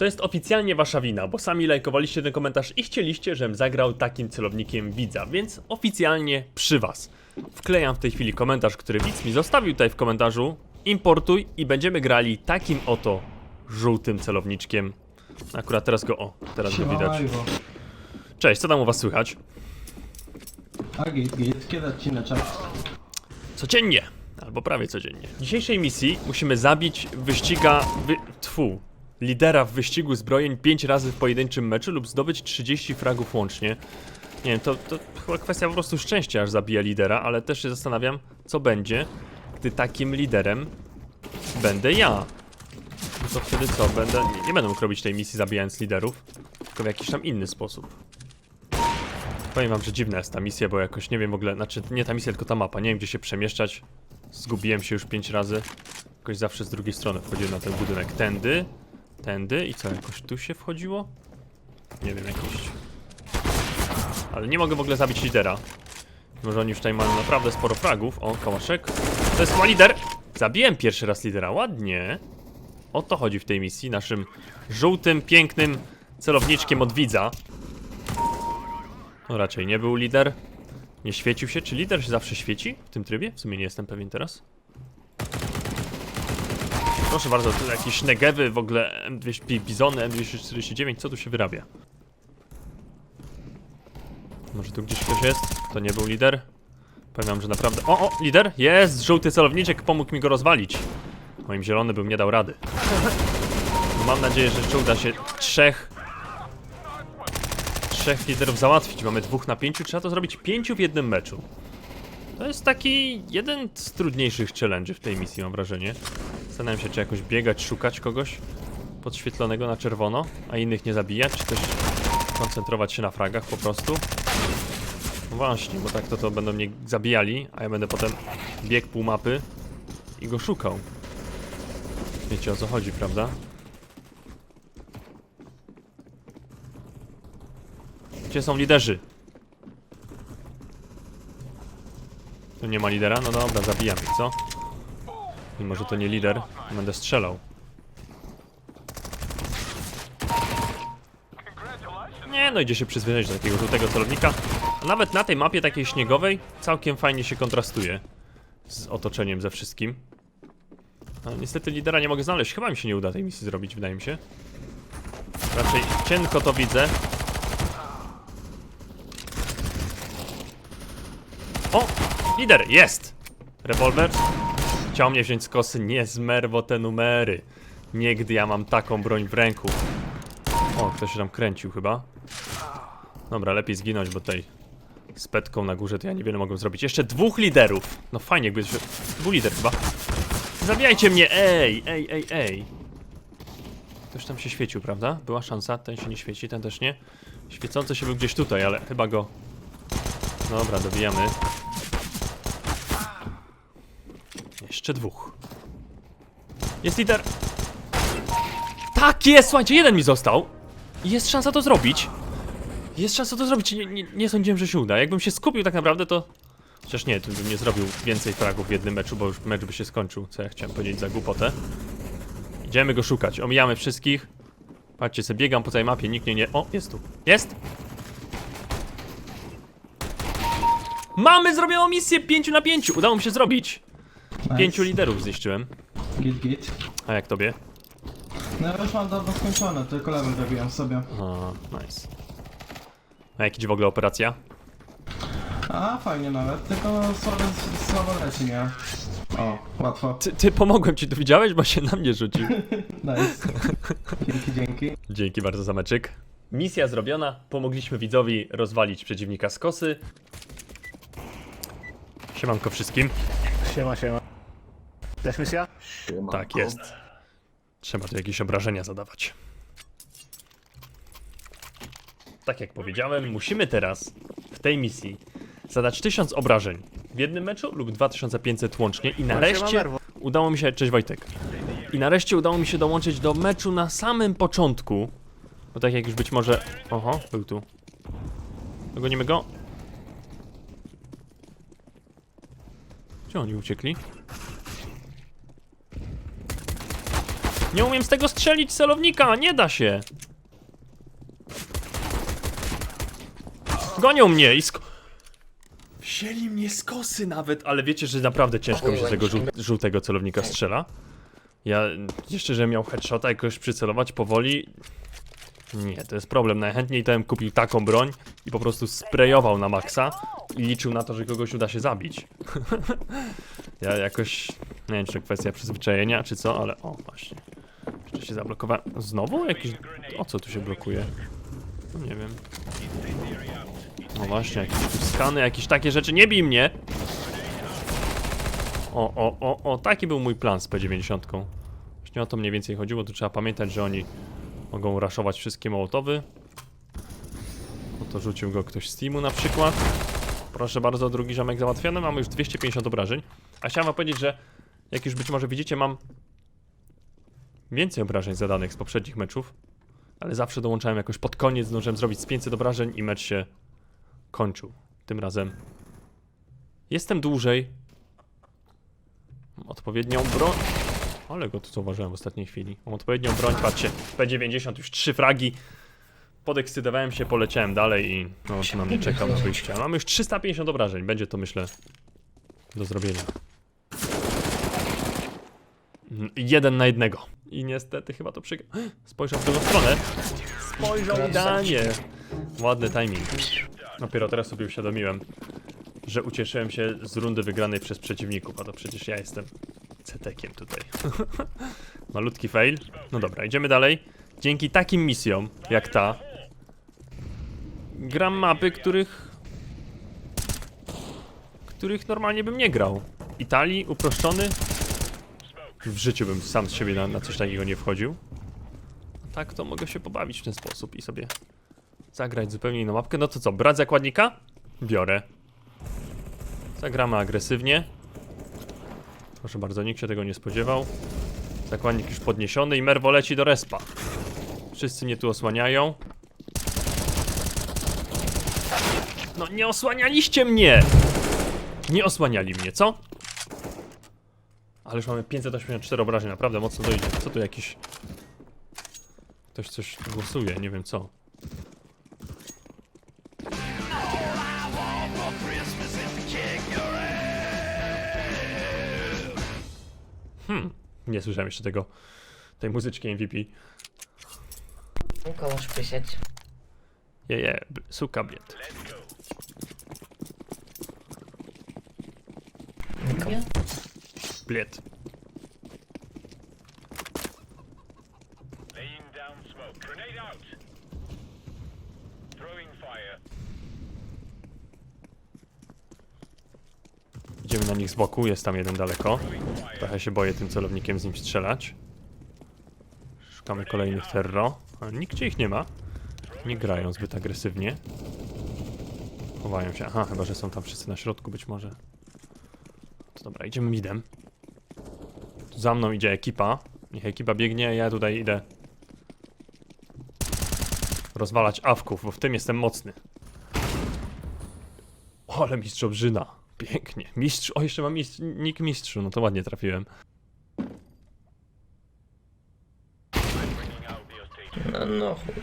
to jest oficjalnie wasza wina, bo sami lajkowaliście ten komentarz i chcieliście, żebym zagrał takim celownikiem widza, więc oficjalnie przy was. Wklejam w tej chwili komentarz, który widz mi zostawił tutaj w komentarzu. Importuj i będziemy grali takim oto żółtym celowniczkiem. Akurat teraz go, o, teraz go widać. Siemajwo. Cześć, co tam u was słychać? A git, git, kiedy odcineczek? Codziennie, albo prawie codziennie. W dzisiejszej misji musimy zabić wyściga... Wy... Tfu. Lidera w wyścigu zbrojeń 5 razy w pojedynczym meczu lub zdobyć 30 fragów łącznie. Nie wiem, to, to chyba kwestia po prostu szczęścia, aż zabija lidera, ale też się zastanawiam, co będzie, gdy takim liderem będę ja. No to wtedy co? Będę... Nie, nie będę mógł robić tej misji zabijając liderów, tylko w jakiś tam inny sposób. Powiem wam, że dziwna jest ta misja, bo jakoś nie wiem w ogóle, znaczy nie ta misja, tylko ta mapa, nie wiem gdzie się przemieszczać. Zgubiłem się już pięć razy. Jakoś zawsze z drugiej strony wchodziłem na ten budynek. Tędy, tędy i co, jakoś tu się wchodziło? Nie wiem, jakoś... Ale nie mogę w ogóle zabić lidera. Może oni już tutaj mają naprawdę sporo fragów. O, kałaszek. To jest chyba lider! Zabiłem pierwszy raz lidera, ładnie. O to chodzi w tej misji, naszym żółtym, pięknym celowniczkiem od widza. No raczej nie był lider. Nie świecił się. Czy lider się zawsze świeci w tym trybie? W sumie nie jestem pewien teraz. Proszę bardzo, tu jakieś negewy, w ogóle M200, bizony, M249, co tu się wyrabia? Może tu gdzieś ktoś jest? To nie był lider. Powiem że naprawdę... O, o, lider! Jest! Żółty celowniczek pomógł mi go rozwalić. Moim zielony bym nie dał rady. Mam nadzieję, że jeszcze uda się trzech trzech liderów załatwić. Mamy dwóch na pięciu, trzeba to zrobić pięciu w jednym meczu. To jest taki jeden z trudniejszych challenge'y w tej misji, mam wrażenie. Zastanawiam się, czy jakoś biegać, szukać kogoś podświetlonego na czerwono, a innych nie zabijać, czy też koncentrować się na fragach po prostu. No właśnie, bo tak to, to będą mnie zabijali, a ja będę potem biegł pół mapy i go szukał. Wiecie o co chodzi, prawda? Gdzie są liderzy? Tu nie ma lidera? No dobra, zabijam ich, co? Mimo, że to nie lider, będę strzelał. Nie, no idzie się przyzwyczaić do takiego żółtego celownika. A nawet na tej mapie takiej śniegowej całkiem fajnie się kontrastuje z otoczeniem ze wszystkim. No, niestety lidera nie mogę znaleźć. Chyba mi się nie uda tej misji zrobić, wydaje mi się. Raczej cienko to widzę. O! Lider! Jest! Rewolwer. Chciał mnie wziąć z kosy. Nie zmerwo te numery. Nie gdy ja mam taką broń w ręku. O, ktoś się tam kręcił chyba. Dobra, lepiej zginąć, bo tutaj z petką na górze to ja niewiele mogę zrobić. Jeszcze dwóch liderów. No fajnie, jakby... Był lider chyba. Zabijajcie mnie! Ej, ej, ej, ej. Ktoś tam się świecił, prawda? Była szansa, ten się nie świeci, ten też nie. Świecący się był gdzieś tutaj, ale chyba go Dobra, dobijamy. Jeszcze dwóch. Jest lider. Tak, jest! Słuchajcie, jeden mi został. Jest szansa to zrobić. Jest szansa to zrobić. Nie, nie, nie sądziłem, że się uda. Jakbym się skupił tak naprawdę, to... Chociaż nie, tu bym nie zrobił więcej fragów w jednym meczu, bo już mecz by się skończył. Co ja chciałem powiedzieć za głupotę. Idziemy go szukać. Omijamy wszystkich. Patrzcie, sobie biegam po całej mapie, nikt mnie nie... O, jest tu. Jest! Mamy zrobioną misję 5 na 5. Udało mi się zrobić. Nice. Pięciu liderów zniszczyłem. Git, git. A jak tobie? No ja już mam dawno skończone, tylko level robiłem sobie. A, nice. A jak idzie w ogóle operacja? A, fajnie nawet, tylko słabe, słabo leci, nie? O, łatwo. Ty, ty pomogłem ci, tu widziałeś? Bo się na mnie rzucił. Nice. Dzięki, dzięki. Dzięki bardzo za meczyk. Misja zrobiona. Pomogliśmy widzowi rozwalić przeciwnika z kosy. Siemanko wszystkim. Siema, siema. Też misja? Tak jest. Trzeba tu jakieś obrażenia zadawać. Tak jak powiedziałem, musimy teraz w tej misji zadać 1000 obrażeń w jednym meczu lub 2500 łącznie i nareszcie udało mi się, cześć Wojtek, i nareszcie udało mi się dołączyć do meczu na samym początku, bo tak jak już być może, oho, był tu, dogonimy go. Gdzie oni uciekli? Nie umiem z tego strzelić celownika, nie da się. Gonią mnie i sk... Wzięli mnie z kosy nawet, ale wiecie, że naprawdę ciężko mi się z tego żół żółtego celownika strzela. Ja jeszcze, że miał headshota jakoś przycelować powoli. Nie, to jest problem. Najchętniej to bym kupił taką broń i po prostu sprayował na maksa i liczył na to, że kogoś uda się zabić. ja jakoś, nie wiem czy to kwestia przyzwyczajenia czy co, ale o właśnie. Jeszcze się zablokowałem. Znowu jakiś, o co tu się blokuje? No nie wiem. No właśnie, jakieś skany, jakieś takie rzeczy. Nie bij mnie! O, o, o, o, taki był mój plan z P90. Właśnie o to mniej więcej chodziło, tu trzeba pamiętać, że oni mogą raszować wszystkie mołotowy. No to rzucił go ktoś z teamu na przykład. Proszę bardzo, drugi ziomek załatwiony, mamy już 250 obrażeń. A chciałem wam powiedzieć, że jak już być może widzicie, mam więcej obrażeń zadanych z poprzednich meczów, ale zawsze dołączałem jakoś pod koniec, zdążyłem zrobić z 500 obrażeń i mecz się kończył. Tym razem jestem dłużej. Mam odpowiednią broń. Ale go tu zauważyłem w ostatniej chwili. Mam odpowiednią broń, patrzcie. P90, już trzy fragi. Podekscytowałem się, poleciałem dalej i no, tu na mnie czekał na wyjście. Mamy już 350 obrażeń, będzie to myślę do zrobienia. Mm, Jeden na jednego. I niestety chyba to przegra... Spojrzał w drugą stronę. Spojrzał idealnie. Ładny timing. Dopiero teraz sobie uświadomiłem, że ucieszyłem się z rundy wygranej przez przeciwników, a to przecież ja jestem cetekiem tutaj. Malutki fail. No dobra, idziemy dalej. Dzięki takim misjom, jak ta, gram mapy, których których normalnie bym nie grał. Italii, uproszczony. W życiu bym sam z siebie na, na coś takiego nie wchodził. Tak to mogę się pobawić w ten sposób i sobie zagrać zupełnie inną mapkę. No to co, brać zakładnika? Biorę. Zagramy agresywnie. Proszę bardzo, nikt się tego nie spodziewał. Zakładnik już podniesiony i Merwo leci do respa. Wszyscy mnie tu osłaniają. No nie osłanialiście mnie! Nie osłaniali mnie, co? Ale już mamy 584 obrażeń, naprawdę mocno dojdzie. Co tu jakiś... Ktoś coś głosuje, nie wiem co. Hmm, nie słyszałem jeszcze tego, tej muzyczki MVP. Kołoś pysieć. Je, je, bl- suka bliet. Bliet. Laying down smoke. Grenade out. Throwing fire. Idziemy na nich z boku, jest tam jeden daleko. Trochę się boję tym celownikiem z nim strzelać. Szukamy kolejnych terro. A nigdzie ich nie ma. Nie grają zbyt agresywnie. Chowają się. Aha, chyba że są tam wszyscy na środku być może. To dobra, idziemy midem. Za mną idzie ekipa. Niech ekipa biegnie, ja tutaj idę rozwalać awków, bo w tym jestem mocny. O, ale mistrz obrzyna. Pięknie. Mistrz. O, jeszcze mam mistrz. Nick mistrzu. No to ładnie trafiłem. No, no chuj.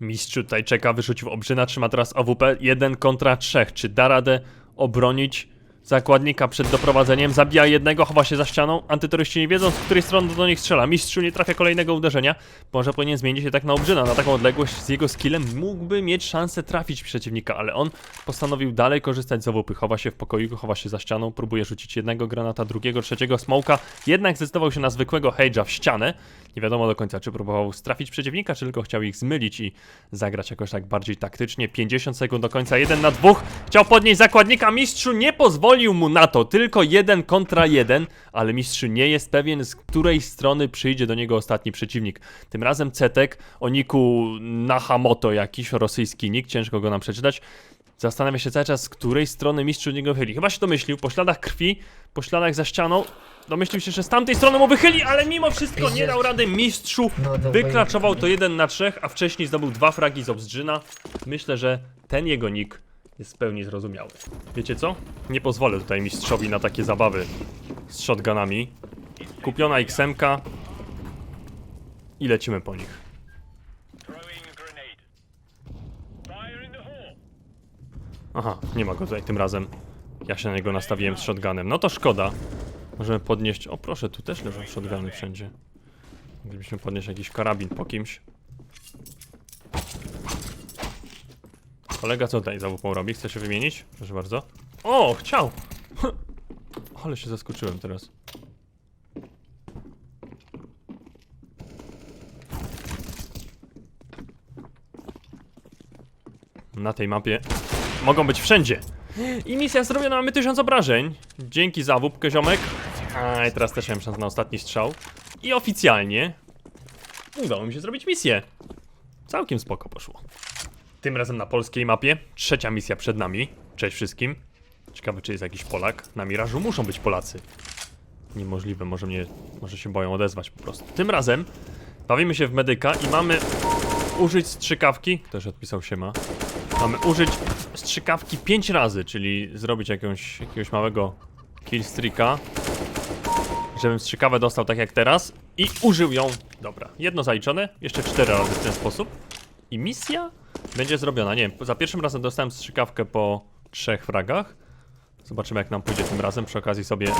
Mistrzu tutaj czeka, wyrzucił obrzyna, trzyma teraz AWP. Jeden kontra trzech. Czy da radę obronić zakładnika przed doprowadzeniem? Zabija jednego, chowa się za ścianą. Antyterroryści nie wiedzą, z której strony do nich strzela. Mistrzu nie trafia kolejnego uderzenia. Może powinien zmienić się tak na obrzyna. Na taką odległość z jego skillem mógłby mieć szansę trafić przeciwnika, ale on postanowił dalej korzystać z AWP. Chowa się w pokoiku, chowa się za ścianą, próbuje rzucić jednego granata, drugiego, trzeciego smoka. Jednak zdecydował się na zwykłego Hage'a w ścianę. Nie wiadomo do końca, czy próbował strafić przeciwnika, czy tylko chciał ich zmylić i zagrać jakoś tak bardziej taktycznie. 50 sekund do końca, jeden na dwóch. Chciał podnieść zakładnika, mistrzu nie pozwolił mu na to. Tylko jeden kontra jeden, ale mistrzu nie jest pewien, z której strony przyjdzie do niego ostatni przeciwnik. Tym razem Cetek o niku Nahamoto jakiś, rosyjski nick, ciężko go nam przeczytać. Zastanawia się cały czas, z której strony mistrz od niego wychyli. Chyba się domyślił, po śladach krwi, po śladach za ścianą. Domyślił się, że z tamtej strony mu wychyli, ale mimo wszystko nie dał rady mistrzu. No, wojny. to jeden na trzech, a wcześniej zdobył dwa fragi z Obzdrzyna. Myślę, że ten jego nick jest w pełni zrozumiały. Wiecie co? Nie pozwolę tutaj mistrzowi na takie zabawy z shotgunami. Kupiona XM i lecimy po nich. Throwing grenade. Fire in the hole. Aha, nie ma go tutaj tym razem. Ja się na niego nastawiłem z shotgunem. No to szkoda. Możemy podnieść... O proszę, tu też leżą shotguny wszędzie. Moglibyśmy podnieść jakiś karabin po kimś. Kolega co tutaj za WP robi? Chce się wymienić? Proszę bardzo. O, chciał! Ale się zaskoczyłem teraz. Na tej mapie mogą być wszędzie. I misja zrobiona, mamy tysiąc obrażeń. Dzięki za wupkę, ziomek. A i teraz też miałem szansę na ostatni strzał. I oficjalnie udało mi się zrobić misję. Całkiem spoko poszło. Tym razem na polskiej mapie. Trzecia misja przed nami. Cześć wszystkim. Ciekawe, czy jest jakiś Polak. Na Mirażu muszą być Polacy. Niemożliwe, może mnie, może się boją odezwać po prostu. Tym razem bawimy się w medyka i mamy użyć strzykawki. Ktoś odpisał się ma. Mamy użyć strzykawki 5 razy, czyli zrobić jakąś, jakiegoś małego killstreaka. Żebym strzykawę dostał tak jak teraz i użył ją. Dobra, jedno zaliczone, jeszcze 4 razy w ten sposób. I misja będzie zrobiona. Nie wiem, za pierwszym razem dostałem strzykawkę po trzech fragach. Zobaczymy jak nam pójdzie tym razem. Przy okazji sobie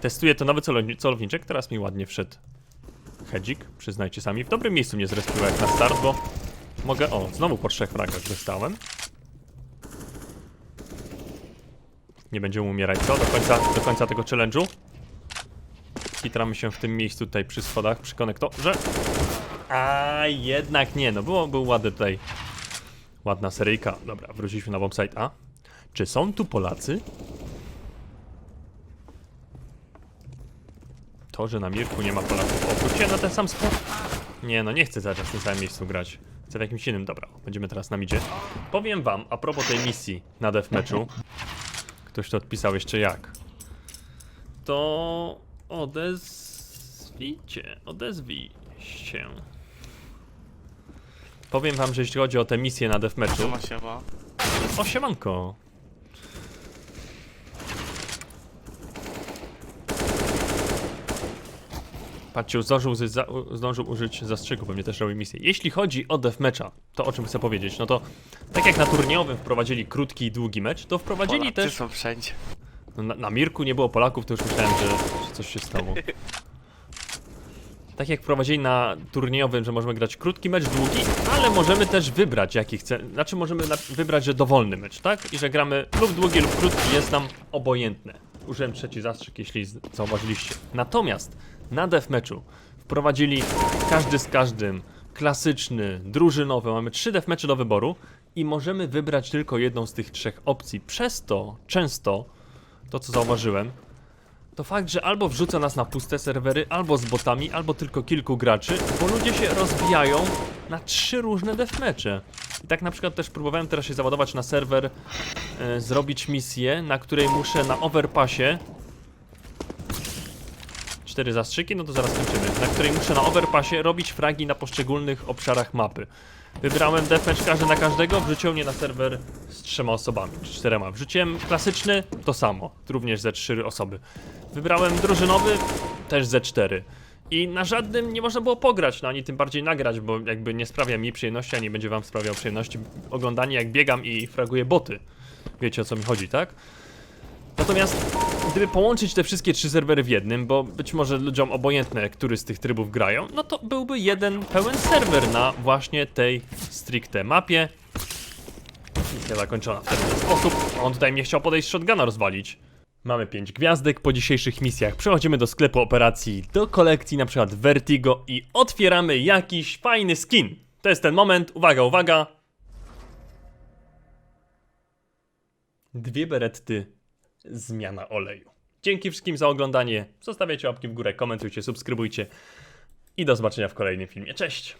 testuję to nowy celowni- celowniczek. Teraz mi ładnie wszedł hedzik, przyznajcie sami. W dobrym miejscu mnie zrespiło jak na start, bo mogę... O, znowu po trzech fragach dostałem. Nie będziemy umierać, co? Do końca, do końca tego challenge'u. Kitramy się w tym miejscu tutaj przy schodach, przy konektorze. A jednak nie, no było, był ładny tutaj. Ładna seryjka. Dobra, wróciliśmy na bombsite A. Czy są tu Polacy? To, że na Mirku nie ma Polaków. Obróćcie na ten sam spot. Nie, no nie chcę zaraz w tym samym miejscu grać. Chcę w jakimś innym. Dobra, będziemy teraz na midzie. Powiem wam, a propos tej misji na deathmatchu. Ktoś to odpisał jeszcze jak. To odezwijcie, odezwij się. Powiem wam, że jeśli chodzi o tę misję na deathmatchu... Siema, siema. O, siemanko. Patrzcie, zdążył, użyć za, zdążył użyć zastrzyku, pewnie też robi misję. Jeśli chodzi o deathmatcha, to o czym chcę powiedzieć, no to tak jak na turniejowym wprowadzili krótki i długi mecz, to wprowadzili Polacy też... są wszędzie. No, na, na Mirku nie było Polaków, to już myślałem, że, że coś się stało. Tak jak wprowadzili na turniejowym, że możemy grać krótki mecz, długi, ale możemy też wybrać jaki chce. Znaczy możemy wybrać, że dowolny mecz, tak? I że gramy lub długi, lub krótki, jest nam obojętne. Użyłem trzeci zastrzyk, jeśli zauważyliście. Natomiast na deathmatchu wprowadzili każdy z każdym, klasyczny, drużynowy, mamy trzy deathmatche do wyboru i możemy wybrać tylko jedną z tych trzech opcji. Przez to często to co zauważyłem, to fakt, że albo wrzuca nas na puste serwery, albo z botami, albo tylko kilku graczy, bo ludzie się rozbijają na trzy różne deathmatche. I tak na przykład też próbowałem teraz się załadować na serwer, e, zrobić misję, na której muszę na overpassie cztery zastrzyki, no to zaraz kończymy. Na której muszę na overpassie robić fragi na poszczególnych obszarach mapy. Wybrałem deathmatch każdy na każdego, wrzucił mnie na serwer z trzema osobami, czy czterema. Wrzuciłem klasyczny, to samo, również ze trzy osoby. Wybrałem drużynowy, też ze cztery. I na żadnym nie można było pograć, no ani tym bardziej nagrać, bo jakby nie sprawia mi przyjemności, a nie będzie wam sprawiał przyjemności oglądanie jak biegam i fraguję boty. Wiecie o co mi chodzi, tak? Natomiast gdyby połączyć te wszystkie trzy serwery w jednym, bo być może ludziom obojętne, który z tych trybów grają, no to byłby jeden pełen serwer na właśnie tej stricte mapie. Misja zakończona w ten sposób. On tutaj mnie chciał podejść shotguna rozwalić. Mamy 5 gwiazdek po dzisiejszych misjach. Przechodzimy do sklepu operacji, do kolekcji na przykład Vertigo i otwieramy jakiś fajny skin. To jest ten moment. Uwaga, uwaga. Dwie beretty zmiana oleju. Dzięki wszystkim za oglądanie. Zostawiajcie łapki w górę, komentujcie, subskrybujcie i do zobaczenia w kolejnym filmie. Cześć!